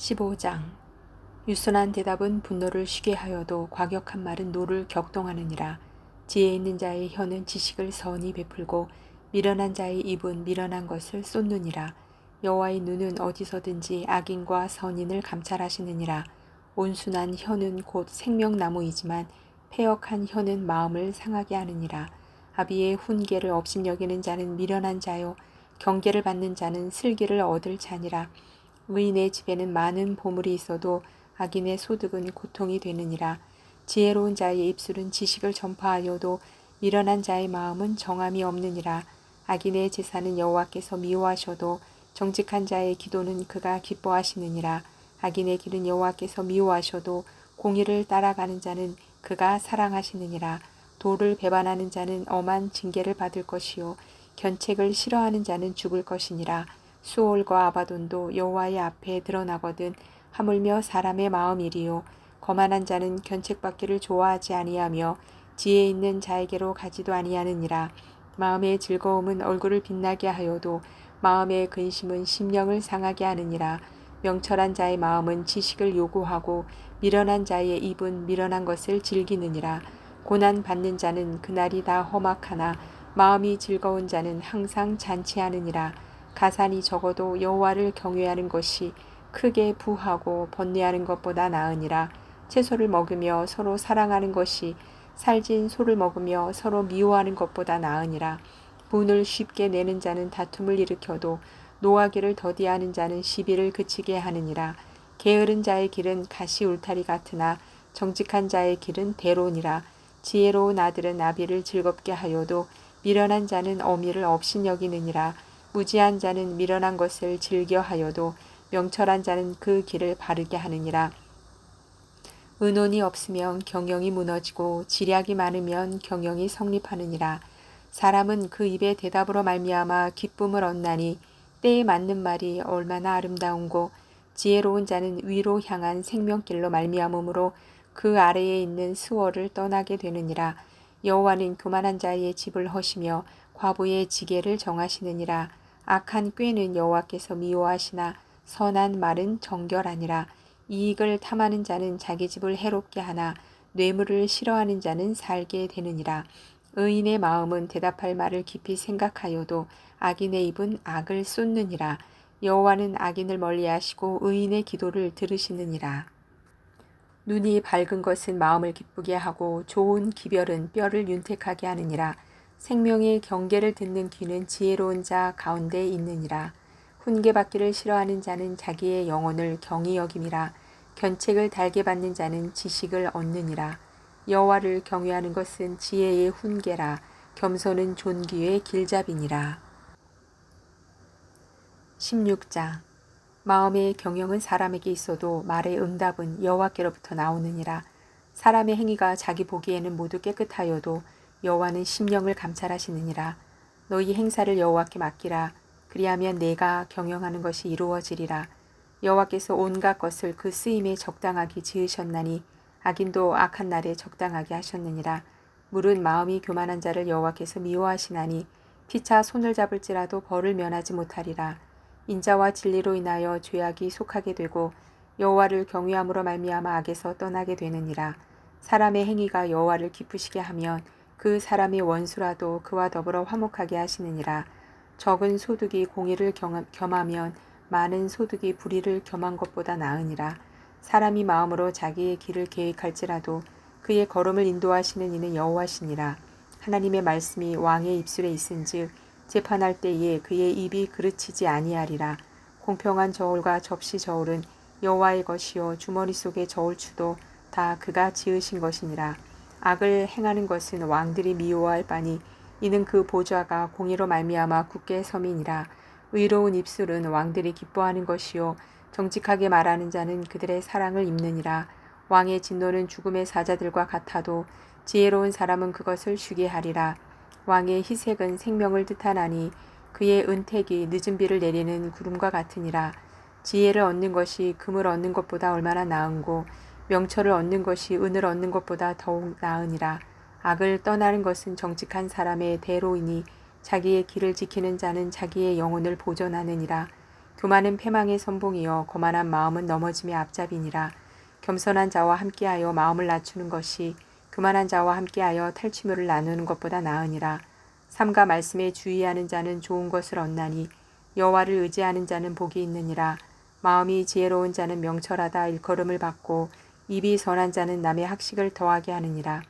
15장 유순한 대답은 분노를 쉬게 하여도 과격한 말은 노를 격동하느니라. 지혜 있는 자의 혀는 지식을 선히 베풀고 미련한 자의 입은 미련한 것을 쏟느니라. 여호와의 눈은 어디서든지 악인과 선인을 감찰하시느니라. 온순한 혀는 곧 생명나무이지만 폐역한 혀는 마음을 상하게 하느니라. 아비의 훈계를 업신여기는 자는 미련한 자요 경계를 받는 자는 슬기를 얻을 자니라. 의인의 집에는 많은 보물이 있어도 악인의 소득은 고통이 되느니라. 지혜로운 자의 입술은 지식을 전파하여도 미련한 자의 마음은 정함이 없느니라. 악인의 제사는 여호와께서 미워하셔도 정직한 자의 기도는 그가 기뻐하시느니라. 악인의 길은 여호와께서 미워하셔도 공의를 따라가는 자는 그가 사랑하시느니라. 도를 배반하는 자는 엄한 징계를 받을 것이요 견책을 싫어하는 자는 죽을 것이니라. 수올과 아바돈도 여호와의 앞에 드러나거든 하물며 사람의 마음이리요. 거만한 자는 견책받기를 좋아하지 아니하며 지혜 있는 자에게로 가지도 아니하느니라. 마음의 즐거움은 얼굴을 빛나게 하여도 마음의 근심은 심령을 상하게 하느니라. 명철한 자의 마음은 지식을 요구하고 미련한 자의 입은 미련한 것을 즐기느니라. 고난 받는 자는 그날이 다 험악하나 마음이 즐거운 자는 항상 잔치하느니라 가산이 적어도 여호와를 경외하는 것이 크게 부하고 번뇌하는 것보다 나으니라. 채소를 먹으며 서로 사랑하는 것이 살진 소를 먹으며 서로 미워하는 것보다 나으니라. 분을 쉽게 내는 자는 다툼을 일으켜도 노하기를 더디하는 자는 시비를 그치게 하느니라. 게으른 자의 길은 가시 울타리 같으나 정직한 자의 길은 대론이라. 지혜로운 아들은 아비를 즐겁게 하여도 미련한 자는 어미를 업신여기느니라 무지한 자는 미련한 것을 즐겨하여도 명철한 자는 그 길을 바르게 하느니라. 은혼이 없으면 경영이 무너지고 지략이 많으면 경영이 성립하느니라. 사람은 그 입의 대답으로 말미암아 기쁨을 얻나니 때에 맞는 말이 얼마나 아름다운고 지혜로운 자는 위로 향한 생명길로 말미암으므로 그 아래에 있는 수월을 떠나게 되느니라. 여호와는 교만한 자의 집을 허시며 과부의 지게를 정하시느니라. 악한 꾀는 여호와께서 미워하시나 선한 말은 정결하니라. 이익을 탐하는 자는 자기 집을 해롭게 하나 뇌물을 싫어하는 자는 살게 되느니라. 의인의 마음은 대답할 말을 깊이 생각하여도 악인의 입은 악을 쏟느니라. 여호와는 악인을 멀리하시고 의인의 기도를 들으시느니라. 눈이 밝은 것은 마음을 기쁘게 하고 좋은 기별은 뼈를 윤택하게 하느니라. 생명의 경계를 듣는 귀는 지혜로운 자 가운데 있느니라. 훈계받기를 싫어하는 자는 자기의 영혼을 경히 여김이라. 견책을 달게 받는 자는 지식을 얻느니라. 여호와를 경외하는 것은 지혜의 훈계라. 겸손은 존귀의 길잡이니라. 16장 마음의 경영은 사람에게 있어도 말의 응답은 여호와께로부터 나오느니라. 사람의 행위가 자기 보기에는 모두 깨끗하여도 여호와는 심령을 감찰하시느니라. 너희 행사를 여호와께 맡기라. 그리하면 내가 경영하는 것이 이루어지리라. 여호와께서 온갖 것을 그 쓰임에 적당하게 지으셨나니 악인도 악한 날에 적당하게 하셨느니라. 물은 마음이 교만한 자를 여호와께서 미워하시나니 피차 손을 잡을지라도 벌을 면하지 못하리라. 인자와 진리로 인하여 죄악이 속하게 되고 여호와를 경외함으로 말미암아 악에서 떠나게 되느니라. 사람의 행위가 여호와를 기쁘시게 하면 그 사람이 원수라도 그와 더불어 화목하게 하시느니라. 적은 소득이 공의를 겸하면 많은 소득이 불의를 겸한 것보다 나으니라. 사람이 마음으로 자기의 길을 계획할지라도 그의 걸음을 인도하시는 이는 여호와시니라. 하나님의 말씀이 왕의 입술에 있은즉 재판할 때에 그의 입이 그르치지 아니하리라. 공평한 저울과 접시 저울은 여호와의 것이요 주머니 속의 저울추도 다 그가 지으신 것이니라. 악을 행하는 것은 왕들이 미워할 바니 이는 그 보좌가 공의로 말미암아 굳게 섬이니라. 의로운 입술은 왕들이 기뻐하는 것이요 정직하게 말하는 자는 그들의 사랑을 입느니라. 왕의 진노는 죽음의 사자들과 같아도 지혜로운 사람은 그것을 쉬게 하리라. 왕의 희색은 생명을 뜻하나니 그의 은택이 늦은 비를 내리는 구름과 같으니라. 지혜를 얻는 것이 금을 얻는 것보다 얼마나 나은고 명철을 얻는 것이 은을 얻는 것보다 더욱 나으니라. 악을 떠나는 것은 정직한 사람의 대로이니 자기의 길을 지키는 자는 자기의 영혼을 보존하느니라. 교만은 패망의 선봉이요 거만한 마음은 넘어짐의 앞잡이니라. 겸손한 자와 함께하여 마음을 낮추는 것이 교만한 자와 함께하여 탈취물을 나누는 것보다 나으니라. 삼가 말씀에 주의하는 자는 좋은 것을 얻나니 여호와를 의지하는 자는 복이 있느니라. 마음이 지혜로운 자는 명철하다 일컬음을 받고 입이 선한 자는 남의 학식을 더하게 하느니라.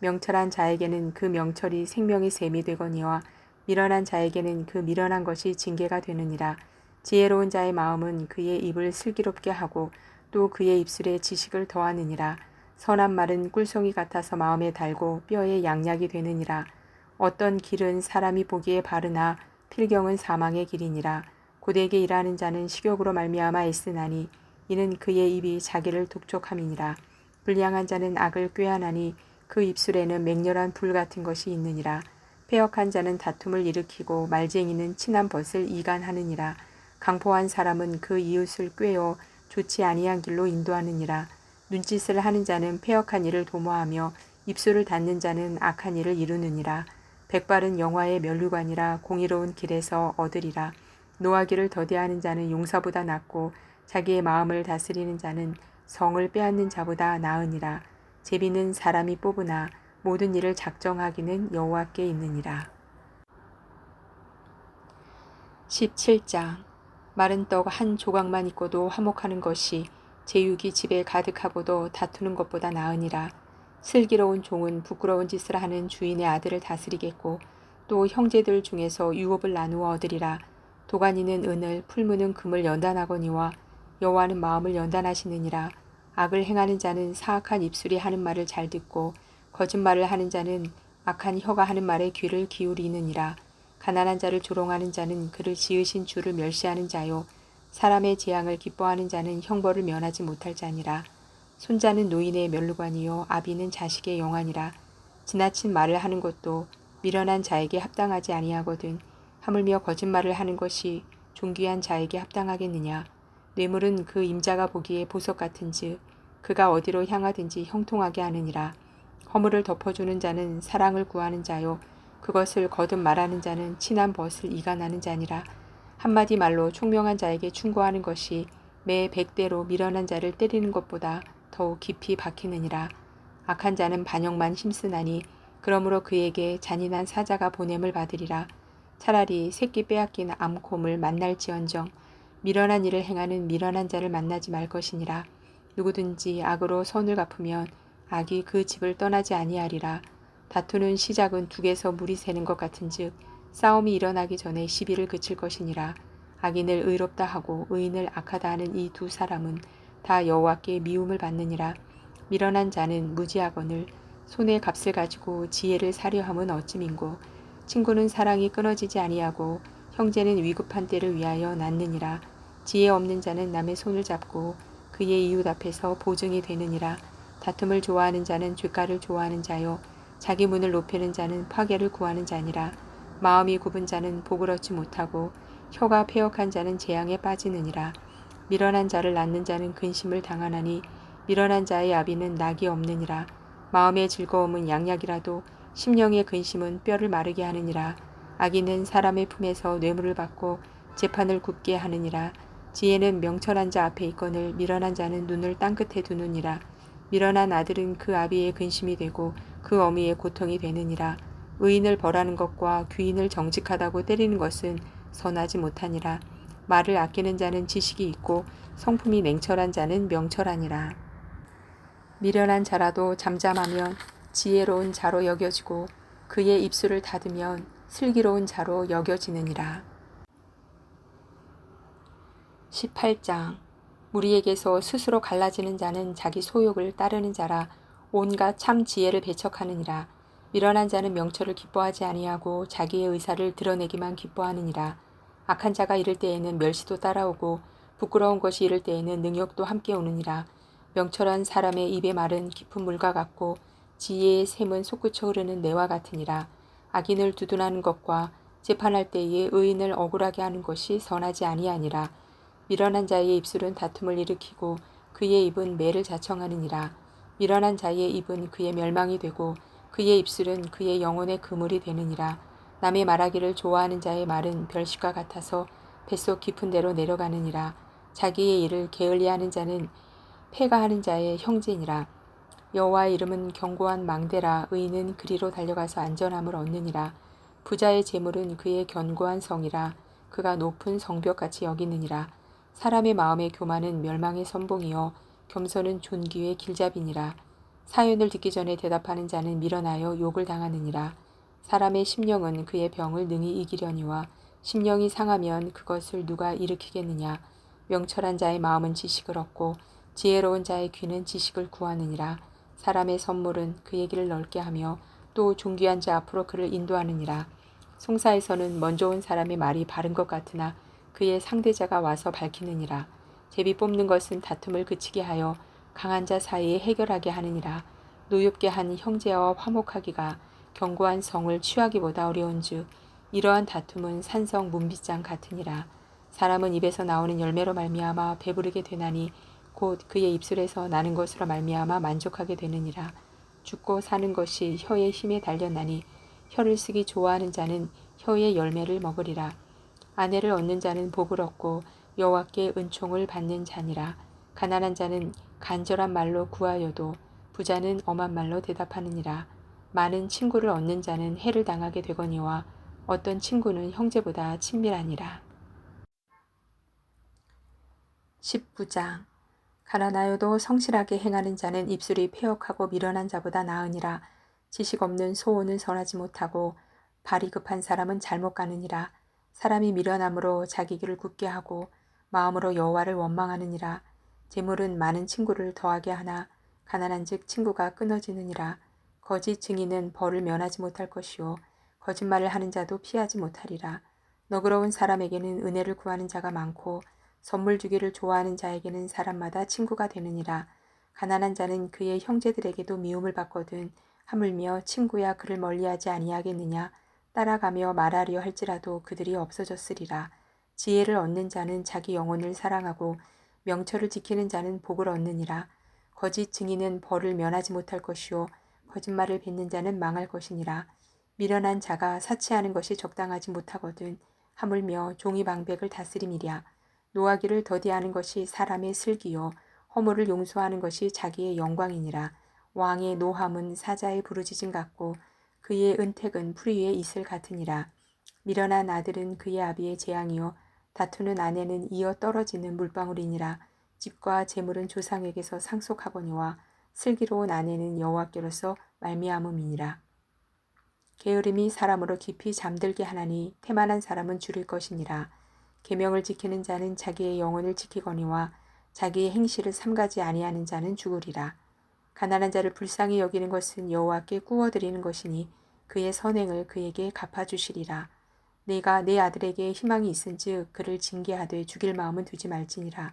명철한 자에게는 그 명철이 생명의 셈이 되거니와 미련한 자에게는 그 미련한 것이 징계가 되느니라. 지혜로운 자의 마음은 그의 입을 슬기롭게 하고 또 그의 입술에 지식을 더하느니라. 선한 말은 꿀송이 같아서 마음에 달고 뼈에 양약이 되느니라. 어떤 길은 사람이 보기에 바르나 필경은 사망의 길이니라. 고되게 일하는 자는 식욕으로 말미암아 애쓰나니 이는 그의 입이 자기를 독촉함이니라. 불량한 자는 악을 꾀하나니 그 입술에는 맹렬한 불 같은 것이 있느니라. 패역한 자는 다툼을 일으키고 말쟁이는 친한 벗을 이간하느니라. 강포한 사람은 그 이웃을 꾀어 좋지 아니한 길로 인도하느니라. 눈짓을 하는 자는 패역한 일을 도모하며 입술을 닫는 자는 악한 일을 이루느니라. 백발은 영화의 멸류관이라 공의로운 길에서 얻으리라. 노하기를 더디하는 자는 용사보다 낫고 자기의 마음을 다스리는 자는 성을 빼앗는 자보다 나으니라. 제비는 사람이 뽑으나 모든 일을 작정하기는 여호와께 있느니라. 17장 마른 떡 한 조각만 있고도 화목하는 것이 제육이 집에 가득하고도 다투는 것보다 나으니라. 슬기로운 종은 부끄러운 짓을 하는 주인의 아들을 다스리겠고 또 형제들 중에서 유업을 나누어 얻으리라. 도가니는 은을 풀무는 금을 연단하거니와 여호와는 마음을 연단하시느니라. 악을 행하는 자는 사악한 입술이 하는 말을 잘 듣고 거짓말을 하는 자는 악한 혀가 하는 말에 귀를 기울이느니라. 가난한 자를 조롱하는 자는 그를 지으신 주를 멸시하는 자요. 사람의 재앙을 기뻐하는 자는 형벌을 면하지 못할 자니라. 손자는 노인의 멸루관이요 아비는 자식의 영안이라. 지나친 말을 하는 것도 미련한 자에게 합당하지 아니하거든. 하물며 거짓말을 하는 것이 존귀한 자에게 합당하겠느냐. 뇌물은 그 임자가 보기에 보석 같은즉 그가 어디로 향하든지 형통하게 하느니라. 허물을 덮어주는 자는 사랑을 구하는 자요. 그것을 거듭 말하는 자는 친한 벗을 이간하는 자니라. 한마디 말로 총명한 자에게 충고하는 것이 매 백대로 미련한 자를 때리는 것보다 더욱 깊이 박히느니라. 악한 자는 반역만 힘쓰나니 그러므로 그에게 잔인한 사자가 보냄을 받으리라. 차라리 새끼 빼앗긴 암콤을 만날지언정 미련한 일을 행하는 미련한 자를 만나지 말 것이니라. 누구든지 악으로 손을 갚으면 악이 그 집을 떠나지 아니하리라. 다투는 시작은 둑에서 물이 새는 것 같은즉 싸움이 일어나기 전에 시비를 그칠 것이니라. 악인을 의롭다 하고 의인을 악하다 하는 이 두 사람은 다 여호와께 미움을 받느니라. 미련한 자는 무지하거늘 손에 값을 가지고 지혜를 사려 함은 어찌민고 친구는 사랑이 끊어지지 아니하고 형제는 위급한 때를 위하여 낳느니라. 지혜 없는 자는 남의 손을 잡고 그의 이웃 앞에서 보증이 되느니라. 다툼을 좋아하는 자는 죄가를 좋아하는 자요. 자기 문을 높이는 자는 파괴를 구하는 자니라. 마음이 굽은 자는 복을 얻지 못하고 혀가 폐역한 자는 재앙에 빠지느니라. 미련한 자를 낳는 자는 근심을 당하나니 미련한 자의 아비는 낙이 없느니라. 마음의 즐거움은 양약이라도 심령의 근심은 뼈를 마르게 하느니라. 악인은 사람의 품에서 뇌물을 받고 재판을 굽게 하느니라. 지혜는 명철한 자 앞에 있거늘 미련한 자는 눈을 땅끝에 두느니라. 미련한 아들은 그 아비의 근심이 되고 그 어미의 고통이 되느니라. 의인을 벌하는 것과 귀인을 정직하다고 때리는 것은 선하지 못하니라. 말을 아끼는 자는 지식이 있고 성품이 냉철한 자는 명철하니라. 미련한 자라도 잠잠하면 지혜로운 자로 여겨지고 그의 입술을 닫으면 슬기로운 자로 여겨지느니라. 18장 무리에게서 스스로 갈라지는 자는 자기 소욕을 따르는 자라 온갖 참 지혜를 배척하느니라. 미련한 자는 명철을 기뻐하지 아니하고 자기의 의사를 드러내기만 기뻐하느니라. 악한 자가 이를 때에는 멸시도 따라오고 부끄러운 것이 이를 때에는 능욕도 함께 오느니라. 명철한 사람의 입의 말은 깊은 물과 같고 지혜의 샘은 솟구쳐 흐르는 내와 같으니라. 악인을 두둔하는 것과 재판할 때에 의인을 억울하게 하는 것이 선하지 아니하니라. 미련한 자의 입술은 다툼을 일으키고 그의 입은 매를 자청하느니라. 미련한 자의 입은 그의 멸망이 되고 그의 입술은 그의 영혼의 그물이 되느니라. 남의 말하기를 좋아하는 자의 말은 별식과 같아서 뱃속 깊은 데로 내려가느니라. 자기의 일을 게을리하는 자는 패가 하는 자의 형제니라. 여호와의 이름은 견고한 망대라. 의인은 그리로 달려가서 안전함을 얻느니라. 부자의 재물은 그의 견고한 성이라. 그가 높은 성벽같이 여기느니라 사람의 마음의 교만은 멸망의 선봉이요. 겸손은 존귀의 길잡이니라. 사연을 듣기 전에 대답하는 자는 밀어나여 욕을 당하느니라. 사람의 심령은 그의 병을 능히 이기려니와 심령이 상하면 그것을 누가 일으키겠느냐. 명철한 자의 마음은 지식을 얻고 지혜로운 자의 귀는 지식을 구하느니라. 사람의 선물은 그의 길을 넓게 하며 또 존귀한 자 앞으로 그를 인도하느니라. 송사에서는 먼저 온 사람의 말이 바른 것 같으나 그의 상대자가 와서 밝히느니라. 제비 뽑는 것은 다툼을 그치게 하여 강한 자 사이에 해결하게 하느니라. 노엽게 한 형제와 화목하기가 견고한 성을 취하기보다 어려운즉 이러한 다툼은 산성 문빗장 같으니라. 사람은 입에서 나오는 열매로 말미암아 배부르게 되나니 곧 그의 입술에서 나는 것으로 말미암아 만족하게 되느니라. 죽고 사는 것이 혀의 힘에 달렸나니 혀를 쓰기 좋아하는 자는 혀의 열매를 먹으리라 아내를 얻는 자는 복을 얻고 여호와께 은총을 받는 자니라 가난한 자는 간절한 말로 구하여도 부자는 엄한 말로 대답하느니라 많은 친구를 얻는 자는 해를 당하게 되거니와 어떤 친구는 형제보다 친밀하니라. 19장 가난하여도 성실하게 행하는 자는 입술이 폐역하고 미련한 자보다 나으니라. 지식 없는 소원은 선하지 못하고 발이 급한 사람은 잘못 가느니라. 사람이 미련함으로 자기 길을 굳게 하고 마음으로 여호와를 원망하느니라. 재물은 많은 친구를 더하게 하나 가난한즉 친구가 끊어지느니라. 거짓 증인은 벌을 면하지 못할 것이요 거짓말을 하는 자도 피하지 못하리라. 너그러운 사람에게는 은혜를 구하는 자가 많고 선물 주기를 좋아하는 자에게는 사람마다 친구가 되느니라. 가난한 자는 그의 형제들에게도 미움을 받거든 하물며 친구야 그를 멀리하지 아니하겠느냐 따라가며 말하려 할지라도 그들이 없어졌으리라. 지혜를 얻는 자는 자기 영혼을 사랑하고 명철을 지키는 자는 복을 얻느니라. 거짓 증인은 벌을 면하지 못할 것이요 거짓말을 뱉는 자는 망할 것이니라. 미련한 자가 사치하는 것이 적당하지 못하거든 하물며 종이 방백을 다스림이랴. 노하기를 더디하는 것이 사람의 슬기요 허물을 용서하는 것이 자기의 영광이니라. 왕의 노함은 사자의 부르짖음 같고 그의 은택은 풀 위에 이슬 같으니라. 미련한 아들은 그의 아비의 재앙이요 다투는 아내는 이어 떨어지는 물방울이니라. 집과 재물은 조상에게서 상속하거니와 슬기로운 아내는 여호와께로서 말미암음이니라. 게으름이 사람으로 깊이 잠들게 하나니 태만한 사람은 줄일 것이니라. 계명을 지키는 자는 자기의 영혼을 지키거니와 자기의 행실을 삼가지 아니하는 자는 죽으리라. 가난한 자를 불쌍히 여기는 것은 여호와께 구워드리는 것이니 그의 선행을 그에게 갚아주시리라. 내가 내 아들에게 희망이 있은즉 그를 징계하되 죽일 마음은 두지 말지니라.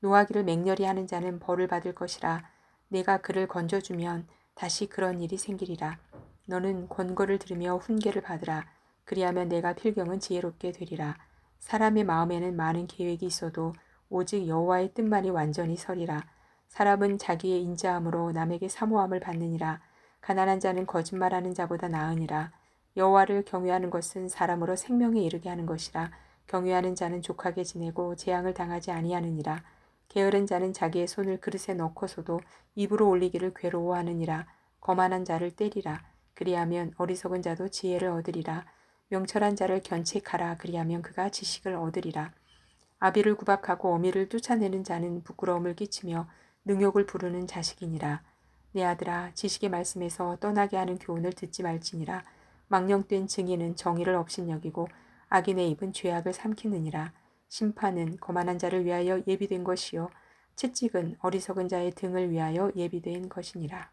노하기를 맹렬히 하는 자는 벌을 받을 것이라. 내가 그를 건져주면 다시 그런 일이 생기리라. 너는 권고를 들으며 훈계를 받으라. 그리하면 내가 필경은 지혜롭게 되리라. 사람의 마음에는 많은 계획이 있어도 오직 여호와의 뜻만이 완전히 서리라. 사람은 자기의 인자함으로 남에게 사모함을 받느니라. 가난한 자는 거짓말하는 자보다 나으니라. 여호와를 경외하는 것은 사람으로 생명에 이르게 하는 것이라. 경외하는 자는 족하게 지내고 재앙을 당하지 아니하느니라. 게으른 자는 자기의 손을 그릇에 넣고서도 입으로 올리기를 괴로워하느니라. 거만한 자를 때리라. 그리하면 어리석은 자도 지혜를 얻으리라. 명철한 자를 견책하라. 그리하면 그가 지식을 얻으리라. 아비를 구박하고 어미를 쫓아내는 자는 부끄러움을 끼치며 능욕을 부르는 자식이니라. 내 아들아 지식의 말씀에서 떠나게 하는 교훈을 듣지 말지니라. 망령된 증인은 정의를 업신여기고 악인의 입은 죄악을 삼키느니라. 심판은 거만한 자를 위하여 예비된 것이요 채찍은 어리석은 자의 등을 위하여 예비된 것이니라.